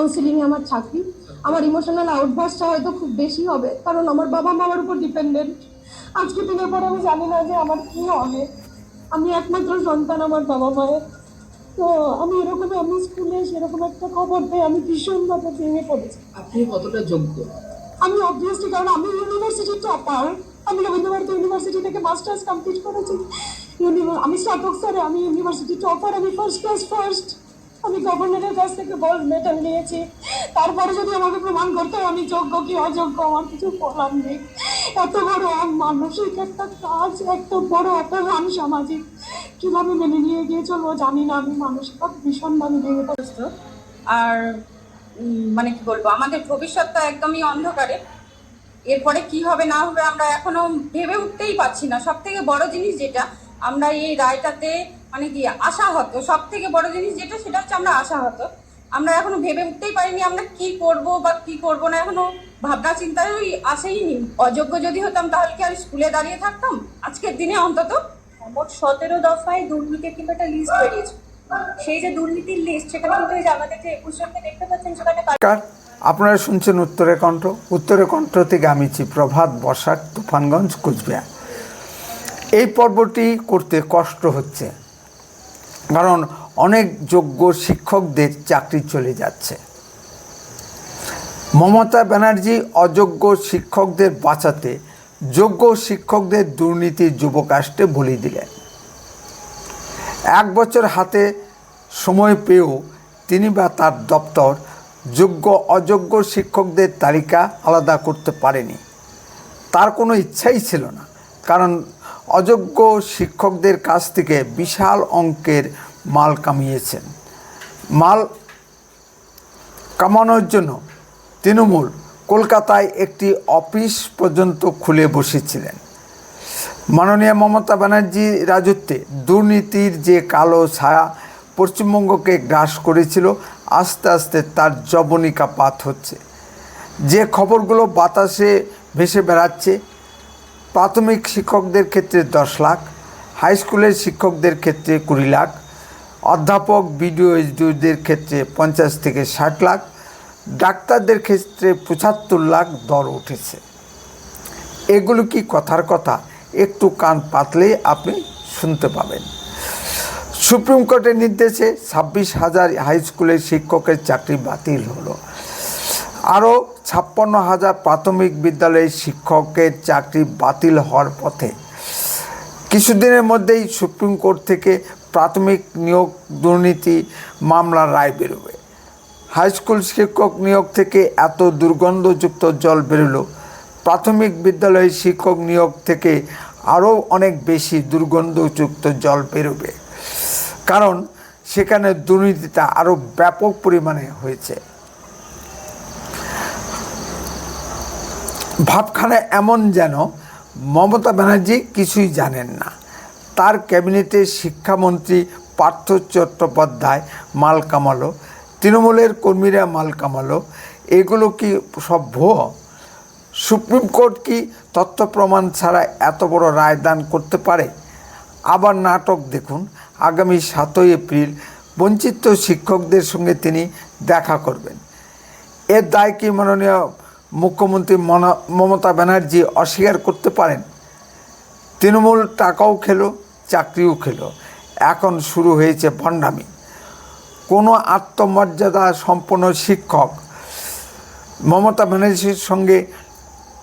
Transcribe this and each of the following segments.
Counselling আমার চাকরি আমার ইমোশনাল আউটবাসটা হয়তো খুব বেশি হবে কারণ আমার বাবা মা আমার উপর ডিপেন্ডেন্ট আজকে দিনের পর আমি জানি না যে আমার কী হবে। আমি একমাত্র সন্তান আমার বাবা মায়ের। তো আমি এরকম আমি স্কুলে সেরকম একটা খবর পেয়ে আমি ভীষণভাবে ভেঙে পড়েছি। আপনি কতটা যোগ্য? আমি অবভিয়াসলি কারণ আমি ইউনিভার্সিটি টপার আমি রবীন্দ্রভারতী ইউনিভার্সিটি থেকে মাস্টার্স কমপ্লিট করেছি। আমি স্নাতক স্তরে আমি ইউনিভার্সিটি টপার আমি ফার্স্ট ক্লাস ফার্স্ট আমি গভর্নরের কাছ থেকে গোল্ড মেডেল নিয়েছি। তারপরে যদি আমাকে প্রমাণ করতে হয়, আমি যোগ্য কি অযোগ্য, আমার কিছু বলার নেই। এত বড় মানসিক একটা কাজ, এত বড় একটা অপমান সামাজিক। কীভাবে মেনে নিয়ে গিয়ে চলবো জানি না, আমি মানসিক ভীষণভাবে ভেঙে পড়েছি। আর মানে কি বলব, আমাদের ভবিষ্যৎটা একদমই অন্ধকারে। এরপরে কি হবে, না হবে, আমরা এখনও ভেবে উঠতেই পারছি না। সব থেকে বড় জিনিস যেটা, আমরা এই রায়টাতে মানে কি আশাহত। সব থেকে বড় জিনিস যেটা সেটা হচ্ছে আমরা আশাহত। আমরা এখনও ভেবে উঠতেই পারিনি আমরা কি করব বা কি করব না এখনও ভাবনা চিন্তায় ওই আসেইনি অযোগ্য যদি হতাম তাহলে কি আর স্কুলে দাঁড়িয়ে থাকতাম? আজকের দিনে অন্তত। মোট সতেরো দফায় দুর্নীতির কিন্তু একটা লিস্ট বেরিয়েছে। সেই যে দুর্নীতির লিস্ট সেখানে কিন্তু এই যে আমাদের যে একুশ জনকে দেখতে পাচ্ছেন সেখানে আপনারা শুনছেন উত্তরে কণ্ঠ। উত্তরে কণ্ঠ থেকে আমি প্রভাত বসাক তুফানগঞ্জ কুচবিহার। এই পর্বটি করতে কষ্ট হচ্ছে। কারণ অনেক যোগ্য শিক্ষকদের চাকরি চলে যাচ্ছে। মমতা ব্যানার্জি অযোগ্য শিক্ষকদের বাঁচাতে যোগ্য শিক্ষকদের দুর্নীতির যুবকাষ্টে বলি দিলেন। এক বছর হাতে সময় পেয়েও তিনি বা তার দপ্তর যোগ্য অযোগ্য শিক্ষকদের তালিকা আলাদা করতে পারেনি। তার কোনো ইচ্ছাই ছিল না, কারণ অযোগ্য শিক্ষকদের কাছ থেকে বিশাল অঙ্কের মাল কামিয়েছেন। মাল কামানোর জন্য তৃণমূল কলকাতায় একটি অফিস পর্যন্ত খুলে বসেছিলেন। মাননীয় মমতা ব্যানার্জি রাজত্বে দুর্নীতির যে কালো ছায়া পশ্চিমবঙ্গকে গ্রাস করেছিল, আস্তে আস্তে তার জবনিকা পাত হচ্ছে। যে খবরগুলো বাতাসে ভেসে বেড়াচ্ছে প্রাথমিক শিক্ষকদের ক্ষেত্রে দশ লাখ, হাই স্কুলের শিক্ষকদের ক্ষেত্রে কুড়ি লাখ, অধ্যাপক, বিডিও এইচডিওদের ক্ষেত্রে পঞ্চাশ থেকে ষাট লাখ, ডাক্তারদের ক্ষেত্রে পঁচাত্তর লাখ দর উঠেছে। এগুলো কি কথার কথা? একটু কান পাতলেই আপনি শুনতে পাবেন। সুপ্রিম কোর্টের নির্দেশে ছাব্বিশ হাজার হাই স্কুলের শিক্ষকের চাকরি বাতিল হলো। আরও ছাপ্পান্ন হাজার প্রাথমিক বিদ্যালয়ের শিক্ষকের চাকরি বাতিল হওয়ার পথে কিছুদিনের মধ্যেই সুপ্রিম কোর্ট থেকে প্রাথমিক নিয়োগ দুর্নীতি মামলার রায় বেরোবে। হাই স্কুল শিক্ষক নিয়োগ থেকে এত দুর্গন্ধযুক্ত জল বেরোলো। প্রাথমিক বিদ্যালয়ের শিক্ষক নিয়োগ থেকে আরও অনেক বেশি দুর্গন্ধযুক্ত জল বেরোবে। কারণ সেখানে দুর্নীতিটা আরও ব্যাপক পরিমাণে হয়েছে। ভাবখানা এমন যেন মমতা ব্যানার্জি কিছুই জানেন না। তার ক্যাবিনেটের শিক্ষামন্ত্রী পার্থ চট্টোপাধ্যায় মাল কামালো, তৃণমূলের কর্মীরা মাল কামালো, এগুলো কি সব ভুয়ো? সুপ্রিম কোর্ট কি তথ্য প্রমাণ ছাড়া এত বড় রায় দান করতে পারে? আবার নাটক দেখুন, আগামী সাতই এপ্রিল বঞ্চিত শিক্ষকদের সঙ্গে তিনি দেখা করবেন। এর দায় কি মাননীয় মুখ্যমন্ত্রী মনা- মমতা ব্যানার্জি অস্বীকার করতে পারেন। তৃণমূল টাকাও খেলো, চাকরিও খেলো। এখন শুরু হয়েছে ভণ্ডামি। কোনো আত্মমর্যাদা সম্পন্ন শিক্ষক মমতা ব্যানার্জির সঙ্গে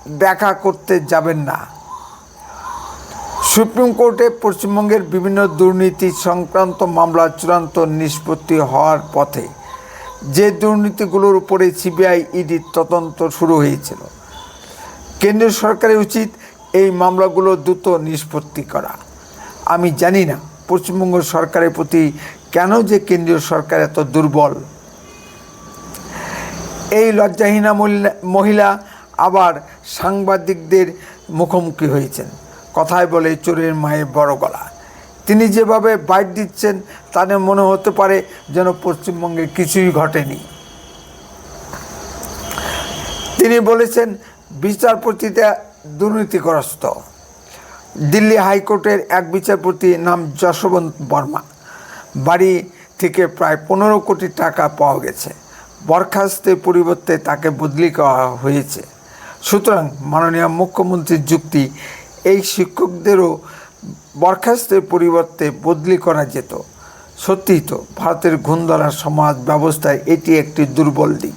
দেখা করতে যাবেন না। সুপ্রিম কোর্টে পশ্চিমবঙ্গের বিভিন্ন দুর্নীতি সংক্রান্ত মামলা চূড়ান্ত নিষ্পত্তি হওয়ার পথে যে দুর্নীতিগুলোর উপরে সিবিআই ইডির তদন্ত শুরু হয়েছিল। কেন্দ্রীয় সরকারের উচিত এই মামলাগুলো দ্রুত নিষ্পত্তি করা। আমি জানি না পশ্চিমবঙ্গ সরকারের প্রতি কেন যে কেন্দ্রীয় সরকার এত দুর্বল। এই লজ্জাহীনা মহিলা- আবার সাংবাদিকদের মুখোমুখি হয়েছেন। কথায় বলে চোরের মায়ের বড় গলা। তিনি যেভাবে বাইট দিচ্ছেন তাতে মনে হতে পারে যেন পশ্চিমবঙ্গে কিছুই ঘটেনি। তিনি বলেছেন বিচারপতিরা দুর্নীতিগ্রস্ত। দিল্লি হাইকোর্টের এক বিচারপতি নাম যশবন্ত বর্মা। বাড়ি থেকে প্রায় পনেরো কোটি টাকা পাওয়া গেছে। বরখাস্তের পরিবর্তে তাকে বদলি করা হয়েছে। সুতরাং মাননীয় মুখ্যমন্ত্রীর যুক্তি, এই শিক্ষকদেরও বরখাস্তের পরিবর্তে বদলি করা যেত। সত্যিই তো, ভারতের ঘুণধরা সমাজ ব্যবস্থায় এটি একটি দুর্বল দিক।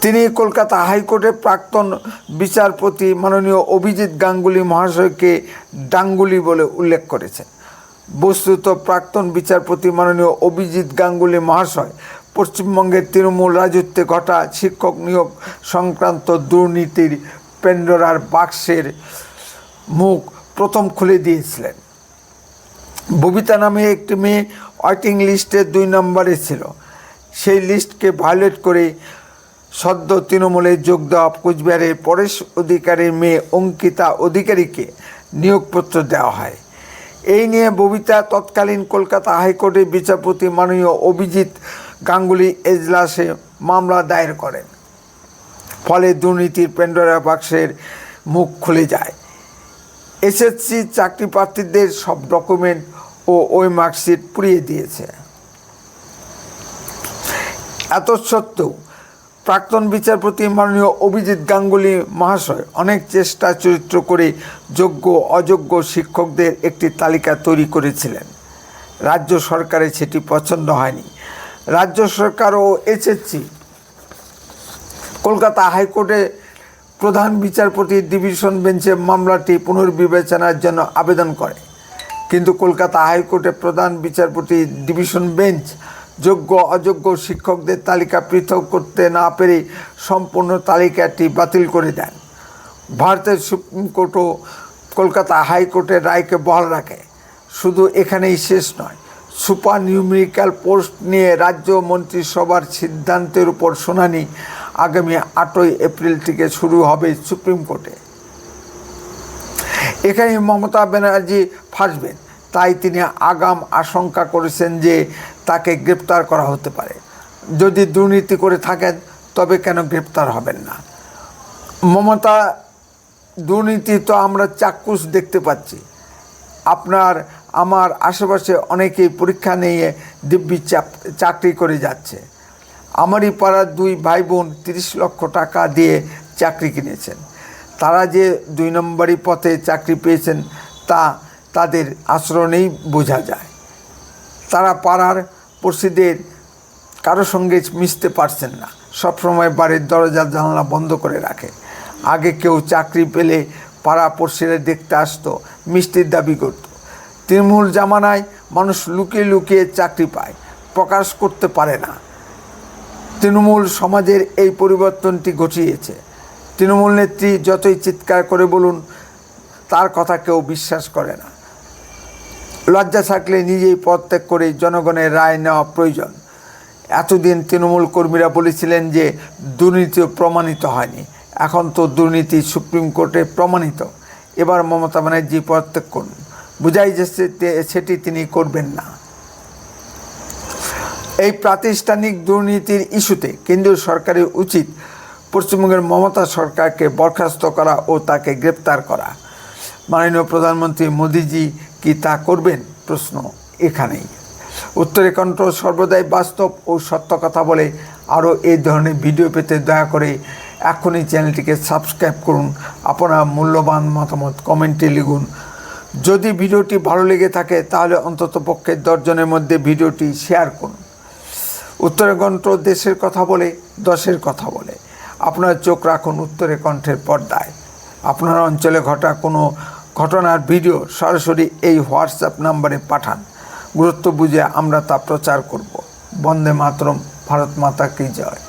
তিনি কলকাতা হাইকোর্টের প্রাক্তন বিচারপতি মাননীয় অভিজিৎ গাঙ্গুলি মহাশয়কে ডাঙ্গুলি বলে উল্লেখ করেছেন। বস্তুত প্রাক্তন বিচারপতি মাননীয় অভিজিৎ গাঙ্গুলি মহাশয় পশ্চিমবঙ্গের তৃণমূল রাজত্বে ঘটা শিক্ষক নিয়োগ সংক্রান্ত দুর্নীতির পেন্ডোরার বাক্সের মুখ প্রথম খুলে দিয়েছিলেন। ববিতা নামে একটি মেয়ে ওয়েটিং লিস্টে দুই নম্বরে ছিল। সেই লিস্টকে ভায়োলেট করে সদ্য তৃণমূলে যোগ দেওয়া কোচবিহারের পরেশ অধিকারীর মেয়ে অঙ্কিতা অধিকারীকে নিয়োগপত্র দেওয়া হয়। এই নিয়ে ববিতা তৎকালীন কলকাতা হাইকোর্টের বিচারপতি মাননীয় অভিজিৎ গাঙ্গুলি এজলাসে মামলা দায়ের করেন। ফলে দুর্নীতির পেন্ডোরা বাক্সের মুখ খুলে যায়। এসএসসি চাকরি প্রার্থীদের সব ডকুমেন্ট ও ওই মার্কশিট পুড়িয়ে দিয়েছে। এত সত্ত্বেও প্রাক্তন বিচারপতি মাননীয় অভিজিৎ গাঙ্গুলি মহাশয় অনেক চেষ্টা, চরিত্র করে যোগ্য, অযোগ্য শিক্ষকদের একটি তালিকা তৈরি করেছিলেন। রাজ্য সরকারের সেটি পছন্দ হয়নি। রাজ্য সরকার ও এসএসসি কলকাতা হাইকোর্টে প্রধান বিচারপতি ডিভিশন বেঞ্চে মামলাটি পুনর্বিবেচনার জন্য আবেদন করে। কিন্তু কলকাতা হাইকোর্টে প্রধান বিচারপতি ডিভিশন বেঞ্চ যোগ্য অযোগ্য শিক্ষকদের তালিকা পৃথক করতে না পেরে সম্পূর্ণ তালিকাটি বাতিল করে দেন। ভারতের সুপ্রিম কোর্টও কলকাতা হাইকোর্টের রায়কে বহাল রাখে। শুধু এখানেই শেষ নয়, সুপার নিউমেরিক্যাল পোস্ট নিয়ে রাজ্য মন্ত্রিসভার সিদ্ধান্তের উপর শুনানি আগামী আটই এপ্রিল থেকে শুরু হবে সুপ্রিম কোর্টে। এখানে মমতা ব্যানার্জি ফাঁসবেন, তাই তিনি আগাম আশঙ্কা করেছেন যে তাকে গ্রেপ্তার করা হতে পারে। যদি দুর্নীতি করে থাকেন, তবে কেন গ্রেপ্তার হবেন না? মমতা, দুর্নীতি তো আমরা চাক্ষুষ দেখতে পাচ্ছি। আপনার, আমার আশেপাশে অনেকেই পরীক্ষা নিয়ে দিব্যি চাকরি করে যাচ্ছে। আমারই পাড়ার দুই ভাই বোন তিরিশ লক্ষ টাকা দিয়ে চাকরি কিনেছেন। তারা যে দুই নম্বরই পথে চাকরি পেয়েছেন তা তাদের আচরণেই বোঝা যায়। তারা পাড়ার পড়শিদের কারও সঙ্গে মিশতে পারছেন না। সবসময় বাড়ির দরজা জানলা বন্ধ করে রাখে। আগে কেউ চাকরি পেলে পাড়া পড়শিরা দেখতে আসতো, মিষ্টির দাবি করত। তৃণমূল জামানায় মানুষ লুকিয়ে লুকিয়ে চাকরি পায়, প্রকাশ করতে পারে না। তৃণমূল সমাজের এই পরিবর্তনটি ঘটিয়েছে। তৃণমূল নেত্রী যতই চিৎকার করে বলুন, তার কথা কেউ বিশ্বাস করে না। লজ্জা থাকলে নিজেই পদত্যাগ করে জনগণের রায় নেওয়া প্রয়োজন। এতদিন তৃণমূল কর্মীরা বলেছিলেন যে দুর্নীতি প্রমাণিত হয়নি। এখন তো দুর্নীতি সুপ্রিম কোর্টে প্রমাণিত। এবার মমতা ব্যানার্জি পদত্যাগ করুন। বোঝাই তে- সেটি তিনি করবেন না। এই প্রাতিষ্ঠানিক দুর্নীতির ইস্যুতে কেন্দ্রীয় সরকারের উচিত পশ্চিমবঙ্গের মমতা সরকারকে বরখাস্ত করা ও তাকে গ্রেপ্তার করা। মাননীয় প্রধানমন্ত্রী মোদিজি কি তা করবেন? প্রশ্ন এখানেই। উত্তরে কণ্ঠ সর্বদাই বাস্তব ও সত্য কথা বলে আরও এই ধরনের ভিডিও পেতে দয়া করে এখনই চ্যানেলটিকে সাবস্ক্রাইব করুন। আপনার মূল্যবান মতামত কমেন্টে লিখুন। যদি ভিডিওটি ভালো লেগে থাকে তাহলে অন্তত পক্ষে দশজনের মধ্যে ভিডিওটি শেয়ার করুন। উত্তরে কণ্ঠ দেশের কথা বলে, দশের কথা বলে। আপনার চোখ রাখুন উত্তরে কণ্ঠের পর্দায়। আপনার অঞ্চলে ঘটা কোনো ঘটনার ভিডিও সরাসরি এই হোয়াটসঅ্যাপ নাম্বারে পাঠান। গুরুত্ব বুঝে আমরা তা প্রচার করব। বন্দে মাতরম, ভারত মাতা কি জয়।